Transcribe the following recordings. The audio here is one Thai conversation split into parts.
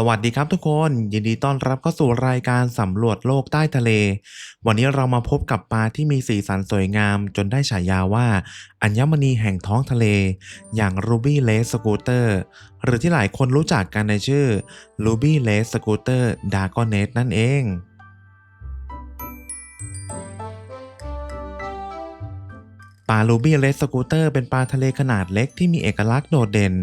สวัสดีครับทุกคน ยินดีต้อนรับเข้าสู่รายการสำรวจโลกใต้ทะเล วันนี้เรามาพบกับปลาที่มีสีสันสวยงาม จนได้ฉายาว่า อัญมณีแห่งท้องทะเล อย่าง Ruby l a c e Scooter หรือที่หลายคนรู้จักกันในชื่อ Ruby l a c e Scooter d a r g o n e t นั่นเอง ปลาลูบี้เลสสกูเตอร์เป็นปลาทะเลขนาดเล็กที่มีเอกลักษณ์โดดเด่น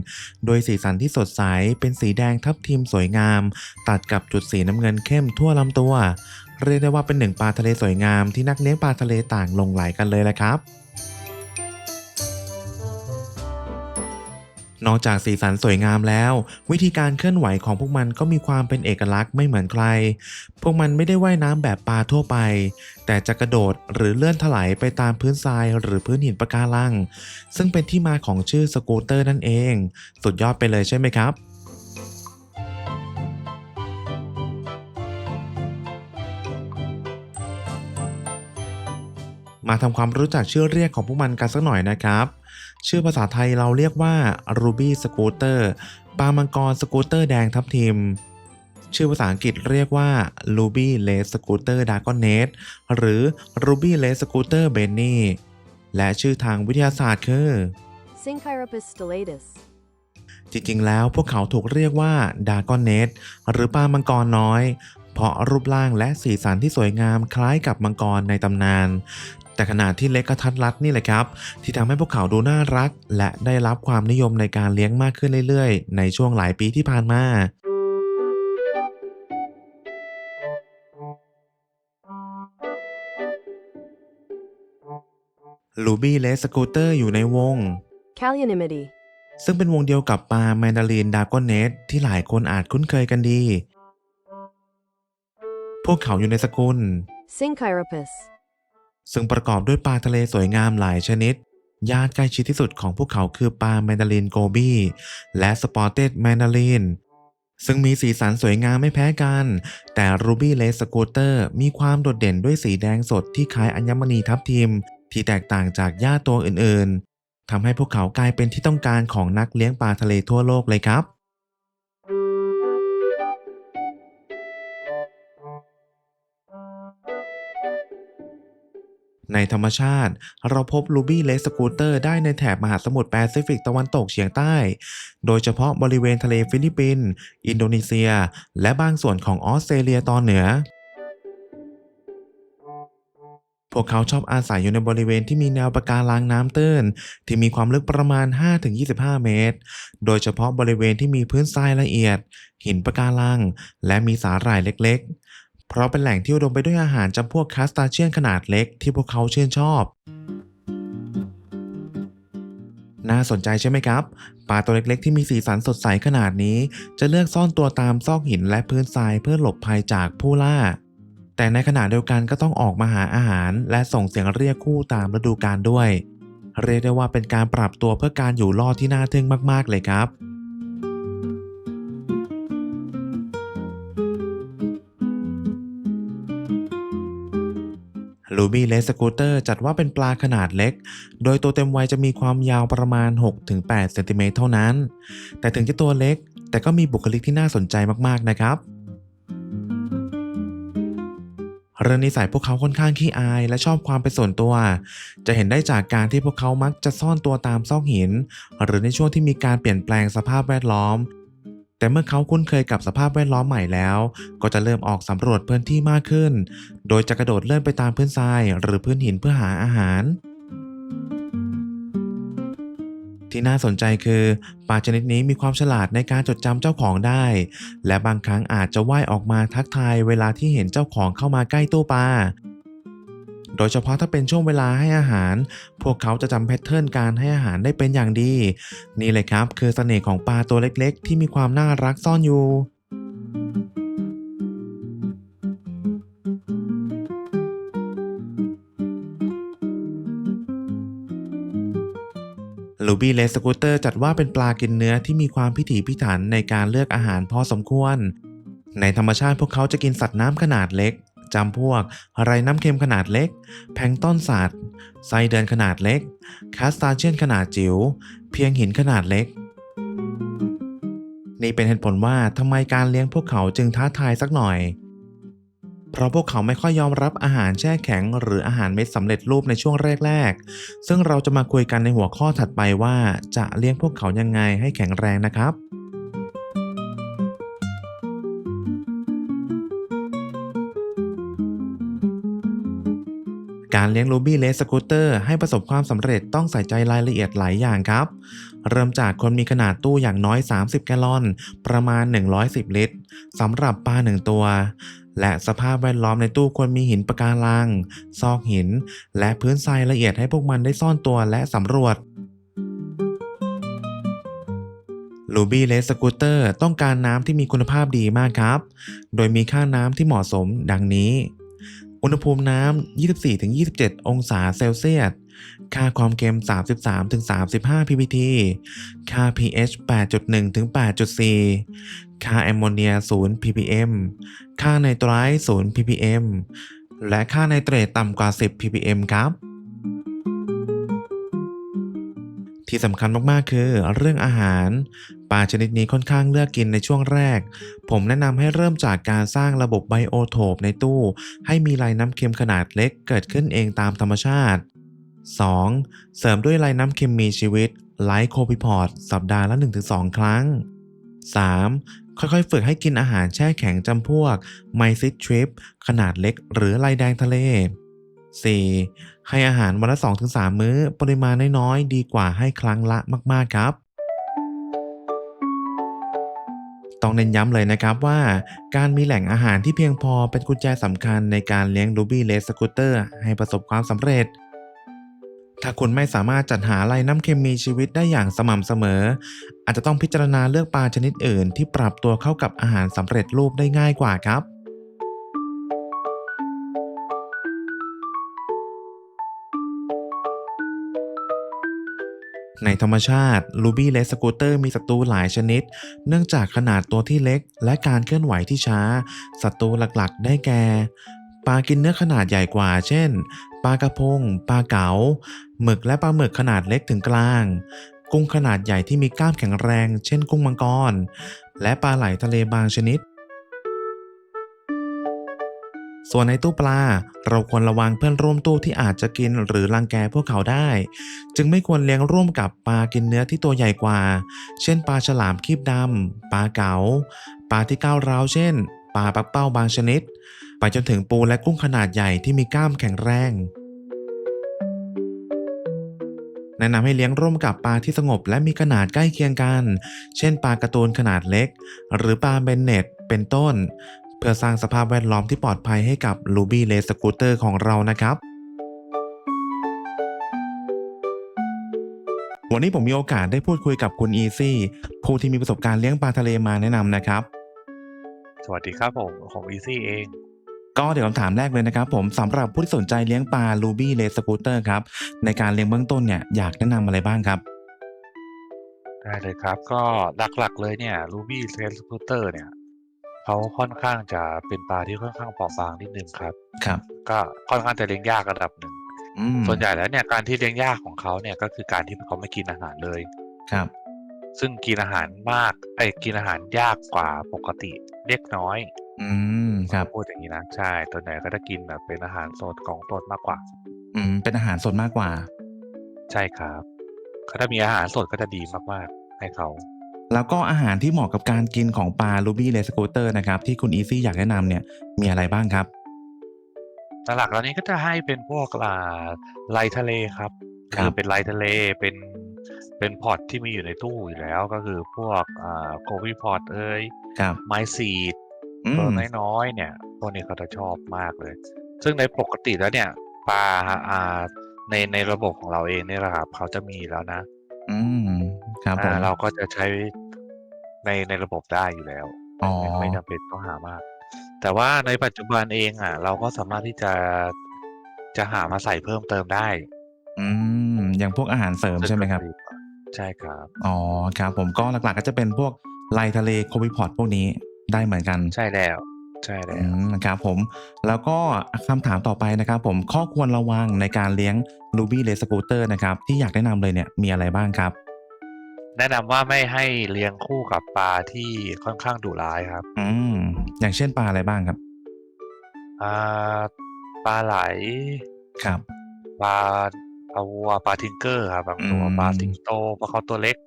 โดยสีสันที่สดใส เป็นสีแดงทับทิมสวยงาม ตัดกับจุดสีน้ำเงินเข้มทั่วลำตัว เรียกได้ว่าเป็นหนึ่งปลาทะเลสวยงามที่นักเลี้ยงปลาทะเลต่างหลงไหลกันเลยแหละครับ นอกจากสีสันสวยงามแล้ว วิธีการเคลื่อนไหวของพวกมันก็มีความเป็นเอกลักษณ์ไม่เหมือนใคร พวกมันไม่ได้ว่ายน้ำแบบปลาทั่วไป แต่จะกระโดดหรือเลื่อนถลายไปตามพื้นทรายหรือพื้นหินปะการัง ซึ่งเป็นที่มาของชื่อสกูตเตอร์นั่นเอง สุดยอดไปเลยใช่ไหมครับมาทำความรู้จักชื่อเรียกของพวกมันกันสักหน่อยนะครับ ชื่อภาษาไทยเราเรียกว่า Ruby Scooter ปลามังกรสกูตเตอร์แดงทับทิม ชื่อภาษาอังกฤษเรียกว่า Ruby Lace Scooter Dragonet หรือ Ruby Lace Scooter Benny และชื่อทางวิทยาศาสตร์คือ Synchirapus stellatus. จริงๆ แล้วพวกเขาถูกเรียกว่าดากอนเนตหรือปลามังกรน้อย เพราะรูปร่างและสีสันที่สวยงามคล้ายกับมังกรในตำนาน แต่ขนาดที่เล็กกระทัดรัดนี่แหละครับ ที่ทำให้พวกเขาดูน่ารัก และได้รับความนิยมในการเลี้ยงมากขึ้นเรื่อยๆ ในช่วงหลายปีที่ผ่านมาลูบี้เลสสกูเตอร์อยู่ในวง Callianimity. ซึ่งเป็นวงเดียวกับปลาแมนดารินดากอนเนตที่หลายคนอาจคุ้นเคยกันดี พวกเขาอยู่ในสกุล Synchirapus. ซึ่งประกอบด้วยปลาทะเลสวยงามหลายชนิด ญาติใกล้ชิดที่สุดของพวกเขาคือปลาแมนดารินโกบีและสปอร์เต็ดแมนดารินซึ่งมีสีสันสวยงามไม่แพ้กัน แต่รูบี้เลสกูเตอร์มีความโดดเด่นด้วยสีแดงสดที่คล้ายอัญมณีทับทิม ที่แตกต่างจากญาติตัวอื่นๆทำให้พวกเขากลายเป็นที่ต้องการของนักเลี้ยงปลาทะเลทั่วโลกเลยครับ ในธรรมชาติ เราพบลูบี้เลสกูเตอร์ได้ในแถบมหาสมุทรแปซิฟิกตะวันตกเฉียงใต้ โดยเฉพาะบริเวณทะเลฟิลิปปินส์อินโดนีเซีย และบางส่วนของออสเตรเลียตอนเหนือ พวกเขาชอบอาศัยอยู่ในบริเวณที่มีแนวปะการังน้ำตื้น ที่มีความลึกประมาณ 5-25 เมตร โดยเฉพาะบริเวณที่มีพื้นทรายละเอียด หินปะการัง และมีสาหร่ายเล็กๆ เพราะเป็นแหล่งที่อุดมไปด้วยอาหารจำพวกคาสตาเชียนขนาดเล็กที่พวกเขาชื่นชอบ น่าสนใจใช่ไหมครับ ปลาตัวเล็กๆที่มีสีสันสดใสขนาดนี้ จะเลือกซ่อนตัวตามซอกหินและพื้นทรายเพื่อหลบภัยจากผู้ล่า แต่ในขณะเดียวกันก็ต้องออกมาหาอาหาร และส่งเสียงเรียกคู่ตามฤดูกาลด้วย เรียกได้ว่าเป็นการปรับตัวเพื่อการอยู่รอดที่น่าทึ่งมากๆเลยครับ ลูบี้เลสกูเตอร์จัดว่าเป็นปลาขนาดเล็ก โดยตัวเต็มวัยจะมีความยาวประมาณ 6-8เซนติเมตรเท่านั้น แต่ถึงจะตัวเล็ก แต่ก็มีบุคลิกที่น่าสนใจมากๆนะครับเรื่องนิสัยพวกเขาค่อนข้างขี้อายและชอบความเป็นส่วนตัว จะเห็นได้จากการที่พวกเขามักจะซ่อนตัวตามซอกหิน หรือในช่วงที่มีการเปลี่ยนแปลงสภาพแวดล้อม แต่เมื่อเขาคุ้นเคยกับสภาพแวดล้อมใหม่แล้ว ก็จะเริ่มออกสำรวจพื้นที่มากขึ้น โดยจะกระโดดเลื่อนไปตามพื้นทราย หรือพื้นหินเพื่อหาอาหาร ที่น่าสนใจคือปลาชนิดนี้มีความฉลาดในการจดจำเจ้าของได้ และบางครั้งอาจจะว่ายออกมาทักทายเวลาที่เห็นเจ้าของเข้ามาใกล้ตู้ปลา โดยเฉพาะถ้าเป็นช่วงเวลาให้อาหาร พวกเขาจะจำแพทเทิร์นการให้อาหารได้เป็นอย่างดี นี่เลยครับ คือเสน่ห์ของปลาตัวเล็กๆ ที่มีความน่ารักซ่อนอยู่ลูบี้เลสกูเตอร์จัดว่าเป็นปลากินเนื้อที่มีความพิถีพิถันในการเลือกอาหารพอสมควร ในธรรมชาติพวกเขาจะกินสัตว์น้ำขนาดเล็ก จำพวกไรน้ำเค็มขนาดเล็ก แพงต้นสัตว์ไส้เดือนขนาดเล็กคาสตาเชียนขนาดจิ๋ว เพียงหินขนาดเล็ก นี่เป็นเหตุผลว่าทำไมการเลี้ยงพวกเขาจึงท้าทายสักหน่อย เพราะพวกเขาไม่ค่อยยอมรับอาหารแช่แข็ง หรืออาหารเม็ดสำเร็จรูปในช่วงแรกๆ ซึ่งเราจะมาคุยกันในหัวข้อถัดไปว่า จะเลี้ยงพวกเขายังไงให้แข็งแรงนะครับ การเลี้ยงลูบี้เลสสกูตเตอร์ให้ประสบความสำเร็จต้องใส่ใจรายละเอียดหลายอย่างครับ เริ่มจากคนมีขนาดตู้อย่างน้อย 30 แกลลอน ประมาณ 110 ลิตรสำหรับปลาหนึ่งตัว และสภาพแวดล้อมในตู้ควรมีหินปะการัง ซอกหิน และพื้นทรายละเอียดให้พวกมันได้ซ่อนตัวและสำรวจลูบี้เลสสกูตเตอร์ต้องการน้ำที่มีคุณภาพดีมากครับ โดยมีค่าน้ำที่เหมาะสมดังนี้ อุณหภูมิน้ำ 24-27 องศาเซลเซียส ค่าความเค็ม 33-35 ppt ค่า pH 8.1 8.4 ค่าแอมโมเนีย 0 ppm ค่าไนไตรท์ 0 ppm และค่าไนเตรตต่ำกว่า 10 ppm ครับ ที่สำคัญมากๆ คือเรื่องอาหารปลาชนิดนี้ค่อนข้างเลือกกินในช่วงแรก ผมแนะนำให้เริ่มจากการสร้างระบบไบโอโทปในตู้ ให้มีลายน้ำเค็มขนาดเล็กเกิดขึ้นเองตามธรรมชาติ 2. เสริมด้วยลายน้ำเค็มมีชีวิตไลท์โคพิพอร์ตสัปดาห์ละ 1-2 ครั้ง 3. ค่อยๆ ฝึกให้กินอาหารแช่แข็งจำพวกไมซิทริปขนาดเล็ก หรือลายแดงทะเล 4. ให้อาหารวันละ 2-3 มื้อ ปริมาณน้อยๆ ดีกว่าให้ครั้งละมาก ๆ ครับต้องเน้นย้ำเลยนะครับว่าการมีแหล่งอาหารที่เพียงพอเป็นกุญแจสำคัญในการเลี้ยงลูบี้เลสสกูตเตอร์ให้ประสบความสำเร็จ ถ้าคุณไม่สามารถจัดหาไลน้ำเค็มมีชีวิตได้อย่างสม่ำเสมอ อาจจะต้องพิจารณาเลือกปลาชนิดอื่นที่ปรับตัวเข้ากับอาหารสำเร็จรูปได้ง่ายกว่าครับ ในธรรมชาติลูบี้เลสสกูเตอร์มีศัตรูหลายชนิด เนื่องจากขนาดตัวที่เล็ก และการเคลื่อนไหวที่ช้า ศัตรูหลักๆ ได้แก่ปลากินเนื้อขนาดใหญ่กว่า เช่น ปลากระพง ปลาเก๋า หมึกและปลาหมึกขนาดเล็กถึงกลาง กุ้งขนาดใหญ่ที่มีกล้ามแข็งแรง เช่นกุ้งมังกร และปลาไหลทะเลบางชนิด ส่วนในตู้ปลา เราควรระวังเพื่อนร่วมตู้ที่อาจจะกินหรือรังแกพวกเขาได้ จึงไม่ควรเลี้ยงร่วมกับปลากินเนื้อที่ตัวใหญ่กว่า เช่นปลาฉลามคีบดำปลาเก๋าปลาที่ก้าวร้าวเช่นปลาปักเป้าบางชนิด ไปจนถึงปูและกุ้งขนาดใหญ่ที่มีกล้ามแข็งแรงแนะนำให้เลี้ยงร่วมกับปลาที่สงบและมีขนาดใกล้เคียงกัน เช่นปลาการ์ตูนขนาดเล็ก หรือปลาเบนเน็ต เป็นต้น พื่อสร้างสภาพแวดล้อมที่ปลอดภัยให้กับลูบี้เลสกูตเตอร์ของเรานะครับ วันนี้ผมมีโอกาสได้พูดคุยกับคุณอีซี่ผู้ที่มีประสบการณ์เลี้ยงปลาทะเลมาแนะนำนะครับ สวัสดีครับผมของ Easy เองก็เดี๋ยวคำถามแรกเลยนะครับผมสำหรับผู้ที่สนใจเลี้ยงปลาลูบี้เลสกูตเตอร์ครับ ในการเลี้ยงเบื้องต้นเนี่ยอยากแนะนำอะไรบ้างครับได้เลยครับ ก็หลักๆเลยเนี่ย Ruby r e d s c o o t e r เนี่ย เขาค่อนข้างจะเป็นปลาที่ค่อนข้างเปราะบางนิดนึงครับ ครับ ก็ค่อนข้างจะเลี้ยงยากระดับหนึ่งอืมส่วนใหญ่แล้วเนี่ยการที่เลี้ยงยากของเขาเนี่ยก็คือการที่เขาไม่กินอาหารเลย ครับ ซึ่งกินอาหารมากไอ้ยกินอาหารยากกว่าปกติเล็กน้อยอืมครับ พูดอย่างนี้นะใช่ตัวไหนก็จะกินแบบเป็นอาหารสดของสดมากกว่า อืมเป็นอาหารสดมากกว่า ใช่ครับเขาถ้ามีอาหารสดก็จะดีมากๆให้เขา แล้วก็อาหารที่เหมาะกับการกินของปลาลูบี้เลสกูตเตอร์นะครับที่คุณอีซี่อยากแนะนำเนี่ยมีอะไรบ้างครับ หลักๆแล้วนี้ก็จะให้เป็นพวกอ่าไลทะเลครับครับอเป็นไลทะเลเป็นเป็นพอร์ตที่มีอยู่ในตู้อยู่แล้วก็คือพวกอ่าโควิพอร์ตเอ้ยครับ ไม้ซีด อืตัวมน้อยๆเนี่ยพวกนี้เขาจะชอบมากเลย ซึ่งในปกติแล้วเนี่ยปลาอ่าในในระบบของเราเองเนี่ยแหละครับเขาจะมีแล้วนะ อืม ครับผม อ่าเราก็จะใช้ในในระบบได้อยู่แล้วอ๋อ ไม่ไม่จำเป็นต้องหามาก แต่ว่าในปัจจุบันเองอะ เราก็สามารถที่จะจะหามาใส่เพิ่มเติมได้อืมอย่างพวกอาหารเสริมใช่ไหมครับใช่ครับ อ๋อครับ ผมก็หลักๆก็จะเป็นพวกไลทะเลโคบิพอร์ตพวกนี้ได้เหมือนกัน ใช่แล้ว ใช่แล้อืวมครับผมแล้วก็คำถามต่อไปนะครับ ผมข้อควรระวังในการเลี้ยงลูบี้เลสกูเตอร์นะครับ ที่อยากแนะนำเลยเนี่ยมีอะไรบ้างครับ แนะนำว่าไม่ให้เลี้ยงคู่กับปลาที่ค่อนข้างดุร้ายครับ อืม อย่างเช่นปลาอะไรบ้างครับ อ่าปลาไหลครับ ปลาปลาวัวปลาทิงเกอร์ครับบางตัวอืม ปลาสิงโตเพราะเขาตัวเล็ก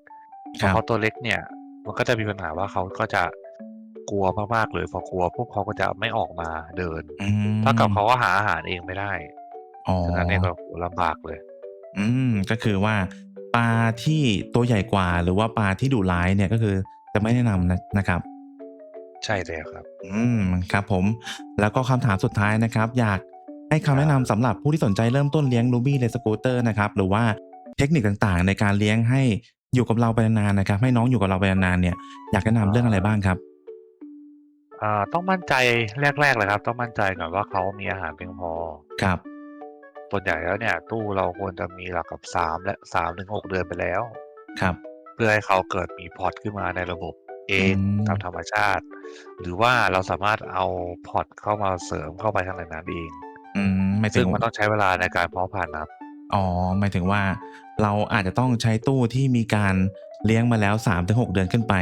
คพอรับ เขาตัวเล็กเนี่ย มันก็จะมีปัญหาว่าเขาก็จะกลัวมากๆเลยพอกลัวปุ๊บเขาก็จะไม่ออกมาเดินอืมเท่ากับเขาก็หาอาหารเองไม่ได้อ๋อ ฉะนั้นเนี่ยก็โหลำบากเลย อืมก็คือว่า ปลาที่ตัวใหญ่กว่าหรือว่าปลาที่ดุร้ายเนี่ยก็คือจะไม่แนะนำนะนะครับ ใช่เลยครับ อืมครับผม แล้วก็คำถามสุดท้ายนะครับ อยากให้คำแนะนำสำหรับผู้ที่สนใจเริ่มต้นเลี้ยง Ruby เลสกูเตอร์นะครับหรือว่าเทคนิคต่างๆ ในการเลี้ยงให้อยู่กับเราไปนานๆนะครับ ให้น้องอยู่กับเราไปนานๆเนี่ย อยากแนะนำเรื่องอะไรบ้างครับอ่าต้องมั่นใจแรกๆเลยครับ ต้องมั่นใจก่อนว่าเขามีอาหารเพียงพอครับ ส่วนใหญ่แล้วเนี่ย ตู้เราควรจะมีหลักกับสามและสามถึงหกเดือนไปแล้ว ครับ เพื่อให้เขาเกิดมีพอร์ตขึ้นมาในระบบเองอืม ตามธรรมชาติ หรือว่าเราสามารถเอาพอร์ตเข้ามาเสริมเข้าไปทางในนั้นเอง อืมหมายถึซึ่งงมันต้องใช้เวลาในการเพาะพันธุ์นะครับอ๋อหมายถึงว่า เราอาจจะต้องใช้ตู้ที่มีการเลี้ยงมาแล้ว3าถึงหเดือนขึ้นไป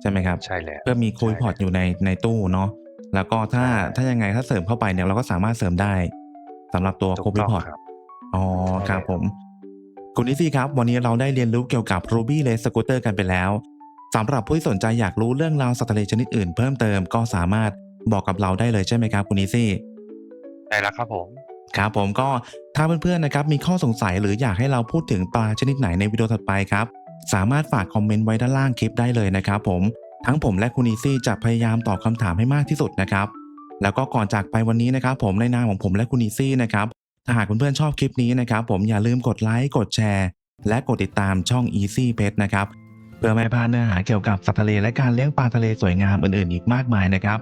ใช่ไหมครับ ใช่แล้ว เพื่อมีคุยใช่พอร์ตอยู่ในในตู้เนาะแล้วก็ถ้าใช่ ถ้ายังไงถ้าเสริมเข้าไปเนี่ยเราก็สามารถเสริมได้ สำหรับตัวถูคุกยต้องพอร์ตครับอ๋อใช่ครับแล้วผม คุณนิซี่ครับ วันนี้เราได้เรียนรู้เกี่ยวกับ Ruby r a c e Scooter กันไปแล้วสำหรับผู้ที่สนใจอยากรู้เรื่องราวสัตว์ทะเลชนิดอื่นเพิ่มเติมก็สามารถบอกกับเราได้เลยใช่ไหมครับ คุณนิซี่ได้แล้วครับผมครับผมก็ถ้าเพื่อนๆนะครับมีข้อสงสัยหรืออยากให้เราพูดถึงปลาชนิดไหนในวิดีโอถัดไปครับ สามารถฝากคอมเมนต์ไว้ด้านล่างคลิปได้เลยนะครับผมทั้งผมและคุณอีซี่จะพยายามตอบคำถามให้มากที่สุดนะครับ แล้วก็ก่อนจากไปวันนี้นะครับผมในนามของผมและคุณอีซี่นะครับถ้าหากเพื่อนๆชอบคลิปนี้นะครับผมอย่าลืมกดไลค์กดแชร์ และกดติดตามช่อง Easy Pet นะครับเพื่อไม่พลาดเนื้อหาเกี่ยวกับสัตว์ทะเลและการเลี้ยงปลาทะเลสวยงามอื่นๆอีกมากมายนะครับ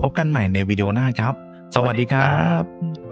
พบกันใหม่ในวิดีโอหน้าครับ สวัสดีครับ